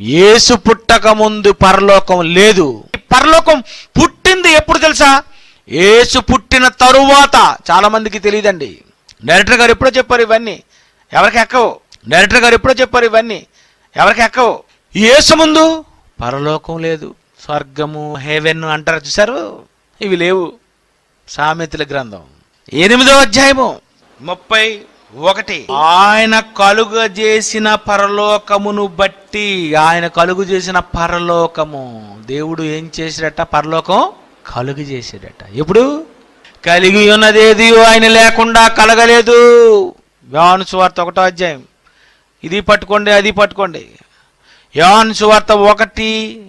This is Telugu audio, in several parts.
యేసు పుట్టక ముందు పరలోకం లేదు. పరలోకం పుట్టింది ఎప్పుడు తెలుసా? యేసు పుట్టిన తరువాత. చాలా మందికి తెలియదండి. డైరెక్టర్ గారు ఎప్పుడో చెప్పారు ఇవన్నీ. ఎవరికి ఎక్కవు? డైరెక్టర్ గారు ఎప్పుడో చెప్పారు ఇవన్నీ. ఎవరికి ఎక్కవు? యేసు ముందు పరలోకం లేదు. స్వర్గము హేవెన్ అంటారు చూసారు ఇవి లేవు. సామెతల గ్రంథం. ఎనిమిదో అధ్యాయము ముప్పై ఒకటి. ఆయన కలుగ చేసిన పరలోకమును బట్టి ఆయన కలుగు చేసిన పరలోకము. దేవుడు ఏం చేశాడట? పరలోకం కలుగు చేసాడట ఎప్పుడు? కలిగి ఉన్నదేది ఆయన లేకుండా కలగలేదు. యోహాను సువార్త ఒకటో అధ్యాయం. ఇది పట్టుకోండి అది పట్టుకోండి. యోహాను సువార్త ఒకటి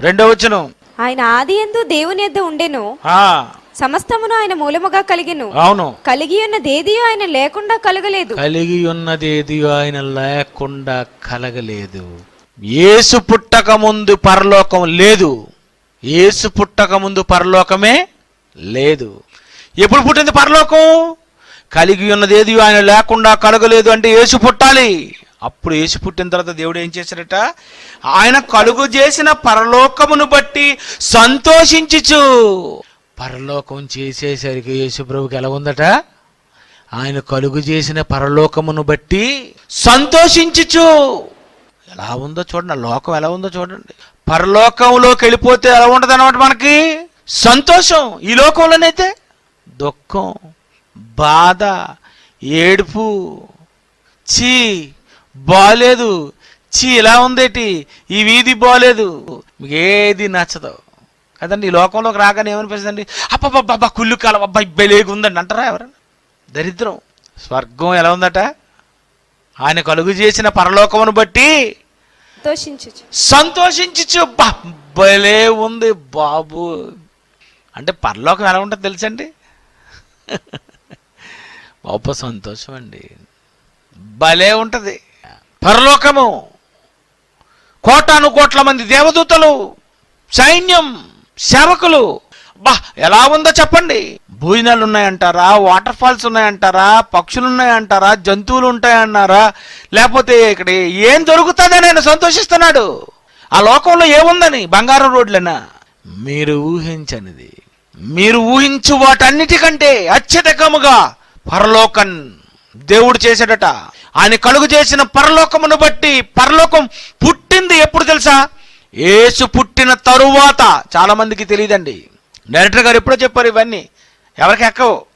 రెండో వచనం. ఆయన ఆది ఎందు దేవుని యొద్ద ఉండెను. ఆ, సమస్తమును ఆయన మూలముగా కలిగెను. అవును. కలిగి ఉన్నదేది ఆయన లేకుండా కలగలేదు. కలిగి ఉన్నదేది ఆయన లేకుండా కలగలేదు. యేసు పుట్టక ముందు పరలోకం లేదు. యేసు పుట్టక ముందు పరలోకమే లేదు. ఎప్పుడు పుట్టింది పరలోకం? కలిగి ఉన్నదేది ఆయన లేకుండా కలగలేదు అంటే యేసు పుట్టాలి. అప్పుడు యేసు పుట్టిన తర్వాత దేవుడు ఏం చేశాడట ఆయన కలుగు చేసిన పరలోకమును బట్టి సంతోషించుచు. పరలోకం చేసేసరికి యేసు ప్రభుకి ఎలా ఉందట? ఆయన కలుగు చేసిన పరలోకమును బట్టి సంతోషించుచు. ఎలా ఉందో చూడండి ఆ లోకం ఎలా ఉందో చూడండి. పరలోకంలోకి వెళ్ళిపోతే ఎలా ఉంటుంది అనమాట మనకి? సంతోషం. ఈ లోకంలోనైతే దుఃఖం బాధ ఏడుపు చీ బాలేదు. చీ ఇలా ఉందేటి? ఈ వీధి బాలేదు. మీకు ఏది నచ్చదు. కదండి ఈ లోకంలోకి రాగానే ఏమనిపిస్తుందండి? అబ్బబ్బబ్బా కుళ్ళు కాలం అబ్బాయి బెలేగు ఉందండి అంటారా ఎవరైనా దరిద్రం. స్వర్గం ఎలా ఉందట? ఆయన కలుగు చేసిన పరలోకమును బట్టి సంతోషించుచు. సంతోషించచ్చు బా భలే ఉంది బాబు. అంటే పరలోకం ఎలా ఉంటుందో తెలుసండి? గొప్ప సంతోషం అండి భలే ఉంటుంది. పరలోకము. కోటాను కోట్ల మంది దేవదూతలు సైన్యం సేవకులు. బా ఎలా ఉందో చెప్పండి. భోజనాలు ఉన్నాయంటారా? Water falls ఉన్నాయంటారా? పక్షులు ఉన్నాయంటారా? జంతువులు ఉంటాయన్నారా? లేకపోతే ఇక్కడ ఏం దొరుకుతుందని ఆయన సంతోషిస్తున్నాడు. ఆ లోకంలో ఏముందని? బంగారం రోడ్లనా? మీరు ఊహించనిది. మీరు ఊహించు వాటన్నిటికంటే అత్యధికముగా పరలోకం. దేవుడు చేశాడట. ఆయన కలుగు చేసిన పరలోకమును బట్టి పరలోకం పుట్టింది ఎప్పుడు తెలుసా? ఏసు పుట్టిన తరువాత. చాలా మందికి తెలియదండి. డైరెక్టర్ గారు ఎప్పుడో చెప్పారు ఇవన్నీ. ఎవరికి ఎక్కవు?